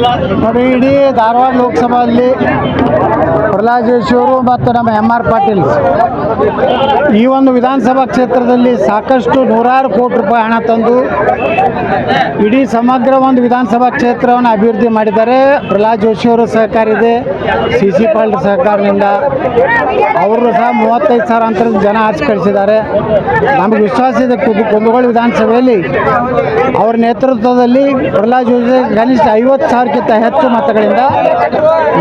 ನೋಡಿ, ಇಡೀ ಧಾರವಾಡ ಲೋಕಸಭೆಯಲ್ಲಿ ಪ್ರಹ್ಲಾದ್ ಜೋಶಿ ಅವರು ಮತ್ತು ನಮ್ಮ ಎಂ ಆರ್ ಪಾಟೀಲ್ ಈ ಒಂದು ವಿಧಾನಸಭಾ ಕ್ಷೇತ್ರದಲ್ಲಿ ಸಾಕಷ್ಟು ನೂರಾರು ಕೋಟಿ ರೂಪಾಯಿ ಹಣ ತಂದು ಇಡೀ ಸಮಗ್ರ ಒಂದು ವಿಧಾನಸಭಾ ಕ್ಷೇತ್ರವನ್ನು ಅಭಿವೃದ್ಧಿ ಮಾಡಿದ್ದಾರೆ. ಪ್ರಹ್ಲಾದ್ ಜೋಶಿ ಅವರು ಸಹಕಾರ ಇದೆ, ಸಿ ಸಿ ಪಾಲ್ಡ್ ಸಹಕಾರದಿಂದ. ಅವರು ಸಹ ಮೂವತ್ತೈದು ಸಾವಿರ ಅಂತರದ ಜನ ಆಚೆ ಕಳಿಸಿದ್ದಾರೆ. ನಮಗೆ ವಿಶ್ವಾಸ ಇದೆ, ಕುಂದು ಕುಂದಗೋಳ ವಿಧಾನಸಭೆಯಲ್ಲಿ. ಅವರ ನೇತೃತ್ವದಲ್ಲಿ ಪ್ರಹ್ಲಾದ್ ಜೋಶಿ ಕನಿಷ್ಠ ಐವತ್ತು ಸಾವಿರಕ್ಕಿಂತ ಹೆಚ್ಚು ಮತಗಳಿಂದ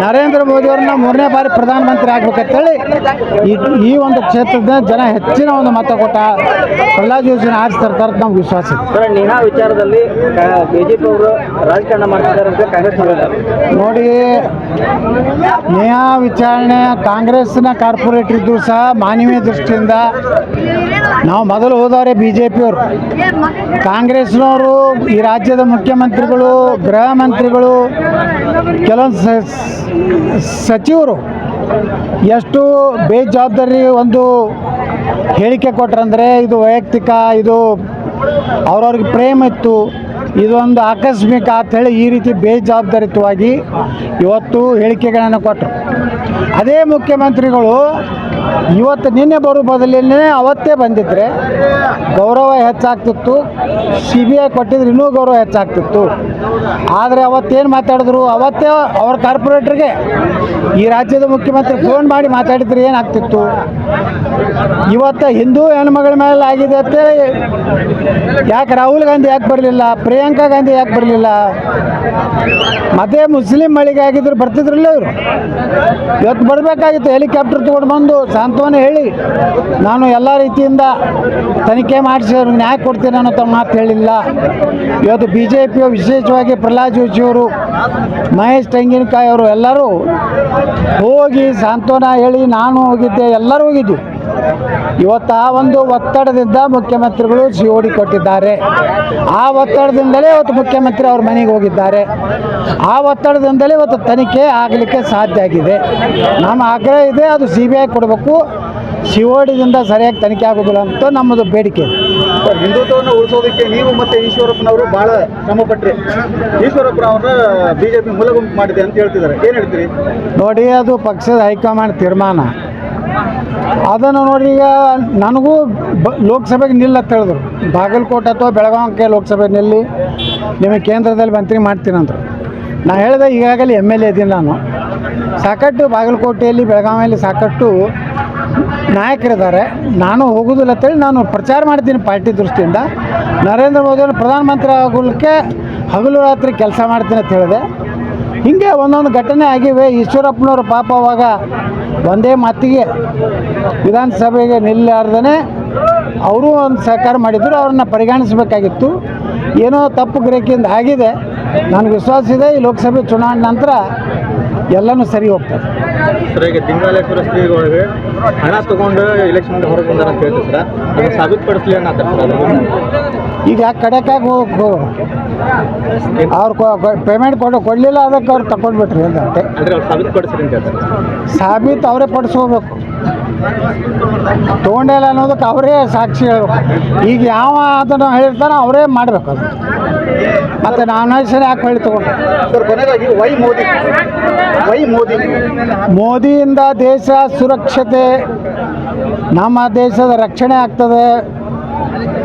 ನರೇಂದ್ರ ಮೋದಿಯವ್ರನ್ನ ಮೂರನೇ ಬಾರಿ ಪ್ರಧಾನಮಂತ್ರಿ ಆಗ್ಬೇಕಂತೇಳಿ ಈ ಈ ಒಂದು ಕ್ಷೇತ್ರದ ಜನ ಹೆಚ್ಚಿನ ಒಂದು ಮತ ಕೊಟ್ಟ ಪ್ರಹ್ಲಾದ್ ಜೋಶಿನ ಆರಿಸ್ತಿರ್ತಾರೆ ಅಂತ ನಮ್ಗೆ ವಿಶ್ವಾಸ ಇದೆ ವಿಚಾರದಲ್ಲಿ ಬಿಜೆಪಿ ಅವರು ರಾಜಕಾರಣ ಮಾಡ್ತಿದ್ದಾರೆ ಕಾಂಗ್ರೆಸ್ ನೋಡಿ ನೇಹಾ ವಿಚಾರಣೆ ಕಾಂಗ್ರೆಸ್ನ ಕಾರ್ಪೊರೇಟರ್ ಇದ್ದು ಸಹ ಮಾನವೀಯ ದೃಷ್ಟಿಯಿಂದ ನಾವು ಮೊದಲು ಹೋದವರೇ ಬಿ ಜೆ ಪಿಯವರು ಕಾಂಗ್ರೆಸ್ನವರು ಈ ರಾಜ್ಯದ ಮುಖ್ಯಮಂತ್ರಿಗಳು ಗೃಹ ಮಂತ್ರಿಗಳು ಕೆಲವೊಂದು ಸಚಿವರು ಎಷ್ಟು ಬೇಜವಾಬ್ದಾರಿ ಒಂದು ಹೇಳಿಕೆ ಕೊಟ್ರಂದರೆ ಇದು ವೈಯಕ್ತಿಕ, ಇದು ಅವ್ರವ್ರಿಗೆ ಪ್ರೇಮ ಇತ್ತು. ಇದೊಂದು ಆಕಸ್ಮಿಕ ಅಂಥೇಳಿ ಈ ರೀತಿ ಬೇಜವಾಬ್ದಾರಿತವಾಗಿ ಇವತ್ತು ಹೇಳಿಕೆಗಳನ್ನು ಕೊಟ್ಟರು ಅದೇ ಮುಖ್ಯಮಂತ್ರಿಗಳು ಇವತ್ತು ನಿನ್ನೆ ಬರೋ ಬದಲಿನೇ ಅವತ್ತೇ ಬಂದಿದ್ದರೆ ಗೌರವ ಹೆಚ್ಚಾಗ್ತಿತ್ತು. ಸಿ ಬಿ ಐ ಕೊಟ್ಟಿದ್ರೆ ಇನ್ನೂ ಗೌರವ ಹೆಚ್ಚಾಗ್ತಿತ್ತು. ಆದರೆ ಅವತ್ತೇನು ಮಾತಾಡಿದ್ರು? ಅವತ್ತೇ ಅವ್ರ ಕಾರ್ಪೊರೇಟ್ರಿಗೆ ಈ ರಾಜ್ಯದ ಮುಖ್ಯಮಂತ್ರಿ ಫೋನ್ ಮಾಡಿ ಮಾತಾಡಿದ್ರೆ ಏನಾಗ್ತಿತ್ತು? ಇವತ್ತು ಹಿಂದೂ ಹೆಣ್ಮಗಳ ಮೇಲೆ ಆಗಿದೆ ಅಂತೇಳಿ ಯಾಕೆ ರಾಹುಲ್ ಗಾಂಧಿ ಯಾಕೆ ಬರಲಿಲ್ಲ? ಪ್ರಿಯಾಂಕಾ ಗಾಂಧಿ ಯಾಕೆ ಬರಲಿಲ್ಲ? ಮತ್ತೆ ಮುಸ್ಲಿಂ ಮಳಿಗೆ ಆಗಿದ್ರು ಬರ್ತಿದ್ರಲ್ಲ ಇವರು. ಇವತ್ತು ಬರಬೇಕಾಗಿತ್ತು ಹೆಲಿಕಾಪ್ಟರ್ ತೊಗೊಂಡು ಬಂದು ಸಾಂತ್ವನ ಹೇಳಿ. ನಾನು ಎಲ್ಲ ರೀತಿಯಿಂದ ತನಿಖೆ ಮಾಡಿಸಿ ಅವ್ರಿಗೆ ನ್ಯಾಯ ಕೊಡ್ತೀನಿ ಅನ್ನೋ ತಮ್ಮ ಮಾತು ಹೇಳಿಲ್ಲ. ಇವತ್ತು ಬಿ ಜೆ ಪಿಯು ವಿಶೇಷವಾಗಿ ಪ್ರಹ್ಲಾದ್ ಜೋಶಿಯವರು ಮಹೇಶ್ ತೆಂಗಿನಕಾಯಿ ಅವರು ಎಲ್ಲರೂ ಹೋಗಿ ಸಾಂತ್ವನ ಹೇಳಿ ನಾನು ಹೋಗಿದ್ದೆ, ಎಲ್ಲರೂ ಹೋಗಿದ್ವಿ. ಇವತ್ತು ಆ ಒಂದು ಒತ್ತಡದಿಂದ ಮುಖ್ಯಮಂತ್ರಿಗಳು ಸಿ ಓ ಡಿ ಕೊಟ್ಟಿದ್ದಾರೆ. ಆ ಒತ್ತಡದಿಂದಲೇ ಇವತ್ತು ಮುಖ್ಯಮಂತ್ರಿ ಅವ್ರ ಮನೆಗೆ ಹೋಗಿದ್ದಾರೆ. ಆ ಒತ್ತಡದಿಂದಲೇ ಇವತ್ತು ತನಿಖೆ ಆಗಲಿಕ್ಕೆ ಸಾಧ್ಯ ಆಗಿದೆ. ನಮ್ಮ ಆಗ್ರಹ ಇದೆ ಅದು ಸಿ ಬಿ ಐ ಕೊಡಬೇಕು. ಸಿ ಓ ಡಿದಿಂದ ಸರಿಯಾಗಿ ತನಿಖೆ ಆಗೋದಿಲ್ಲ ಅಂತ ನಮ್ಮದು ಬೇಡಿಕೆ. ಸರ್ ಹಿಂದುತ್ವವನ್ನು ಉಳಿಸೋದಕ್ಕೆ ನೀವು ಮತ್ತೆ ಈಶ್ವರಪ್ಪನವರು ಬಹಳ ಶ್ರಮಪಟ್ಟರೆ ಈಶ್ವರಪ್ಪನವ್ರನ್ನ ಬಿಜೆಪಿ ಮೂಲಗುಂಪು ಮಾಡಿದೆ ಅಂತ ಹೇಳ್ತಿದ್ದಾರೆ. ಏನ್ ಹೇಳ್ತೀರಿ? ನೋಡಿ ಅದು ಪಕ್ಷದ ಹೈಕಮಾಂಡ್ ತೀರ್ಮಾನ. ಅದನ್ನು ನೋಡಿ ಈಗ ನನಗೂ ಬ ಲೋಕಸಭೆಗೆ ನಿಲ್ಲ ಅಂತ ಹೇಳಿದ್ರು. ಬಾಗಲಕೋಟೆ ಅಥವಾ ಬೆಳಗಾವಿಗೆ ಲೋಕಸಭೆ ನಿಲ್ಲಿ, ನಿಮಗೆ ಕೇಂದ್ರದಲ್ಲಿ ಮಂತ್ರಿ ಮಾಡ್ತೀನಂದ್ರು ನಾ ಹೇಳಿದೆ ಈಗಾಗಲೇ ಎಂ ಎಲ್ ಎ ಇದ್ದೀನಿ ನಾನು. ಸಾಕಷ್ಟು ಬಾಗಲಕೋಟೆಯಲ್ಲಿ, ಬೆಳಗಾವಿಯಲ್ಲಿ ಸಾಕಷ್ಟು ನಾಯಕರಿದ್ದಾರೆ. ನಾನು ಹೋಗೋದಿಲ್ಲ ಅಂತೇಳಿ ನಾನು ಪ್ರಚಾರ ಮಾಡ್ತೀನಿ ಪಾರ್ಟಿ ದೃಷ್ಟಿಯಿಂದ. ನರೇಂದ್ರ ಮೋದಿಯವರು ಪ್ರಧಾನಮಂತ್ರಿ ಆಗೋಕ್ಕೆ ಹಗಲು ರಾತ್ರಿ ಕೆಲಸ ಮಾಡ್ತೀನಿ ಅಂತ ಹೇಳಿದೆ. ಹಿಂಗೆ ಒಂದೊಂದು ಘಟನೆ ಆಗಿವೆ. ಈಶ್ವರಪ್ಪನವರು ಪಾಪ ಅವಾಗ ಒಂದೇ ಮಾತಿಗೆ ವಿಧಾನಸಭೆಗೆ ನಿಲ್ಲಾರ್ದೇ ಅವರು ಒಂದು ಸಹಕಾರ ಮಾಡಿದ್ರು, ಅವ್ರನ್ನ ಪರಿಗಣಿಸಬೇಕಾಗಿತ್ತು. ಏನೋ ತಪ್ಪು ಗ್ರಹಿಕೆಯಿಂದ ಆಗಿದೆ. ನನಗೆ ವಿಶ್ವಾಸ ಇದೆ, ಈ ಲೋಕಸಭೆ ಚುನಾವಣೆ ನಂತರ ಎಲ್ಲನೂ ಸರಿ ಹೋಗ್ತದೆ. ಸರ್, ಈಗ ಲಿಂಗಾಲೇಶ್ವರ ಶ್ರೀಗಳಿಗೆ ಹಣ ತಗೊಂಡು ಎಲೆಕ್ಷನ್ ಹೊರಗೆ ಬಂದಾರ ಅಂತ ಹೇಳ್ತೀವಿ ಸರ್? ಅದನ್ನ ಸಾಬೀತುಪಡಿಸ್ಲಿ. ಈಗ ಕಡೆಕಾಗಿ ಹೋಗಿ ಅವ್ರು ಪೇಮೆಂಟ್ ಕೊಡ ಕೊಡಲಿಲ್ಲ ಅದಕ್ಕೆ ಅವ್ರು ತಗೊಂಡ್ಬಿಟ್ರಿ ಹೇಳ್ತಾರೆ. ಸಾಬೀತು ಅವರೇ ಪಡಿಸ್ಕೋಬೇಕು ತೊಗೊಂಡಿಲ್ಲ ಅನ್ನೋದಕ್ಕೆ ಅವರೇ ಸಾಕ್ಷಿ ಹೇಳ್ಬೇಕು. ಈಗ ಯಾವ ಅದನ್ನು ಹೇಳ್ತಾನೆ ಅವರೇ ಮಾಡಬೇಕು ಅದು. ಮತ್ತು ಹೆಸರು ಯಾಕೆ ಹೇಳಿ ತಗೊಂಡು ಮೋದಿ. ವೈ ಮೋದಿ. ಮೋದಿಯಿಂದ ದೇಶ ಸುರಕ್ಷತೆ ನಮ್ಮ ದೇಶದ ರಕ್ಷಣೆ ಆಗ್ತದೆ.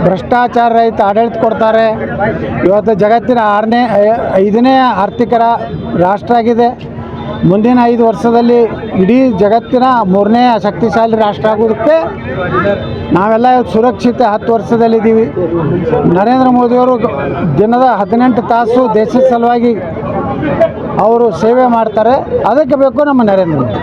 ಭ್ರಷ್ಟಾಚಾರ ರಹಿತ ಆಡಳಿತ ಕೊಡ್ತಾರೆ. ಇವತ್ತು ಜಗತ್ತಿನ ಆರನೇ, ಐದನೇ ಆರ್ಥಿಕರ ರಾಷ್ಟ್ರ ಆಗಿದೆ ಮುಂದಿನ ಐದು ವರ್ಷದಲ್ಲಿ ಇಡೀ ಜಗತ್ತಿನ ಮೂರನೇ ಶಕ್ತಿಶಾಲಿ ರಾಷ್ಟ್ರ ಆಗೋದಕ್ಕೆ ನಾವೆಲ್ಲ ಸುರಕ್ಷಿತ ಹತ್ತು ವರ್ಷದಲ್ಲಿದ್ದೀವಿ. ನರೇಂದ್ರ ಮೋದಿಯವರು ದಿನದ ಹದಿನೆಂಟು ತಾಸು ದೇಶದ ಸಲುವಾಗಿ ಅವರು ಸೇವೆ ಮಾಡ್ತಾರೆ. ಅದಕ್ಕೆ ಬೇಕು ನಮ್ಮ ನರೇಂದ್ರ ಮೋದಿ.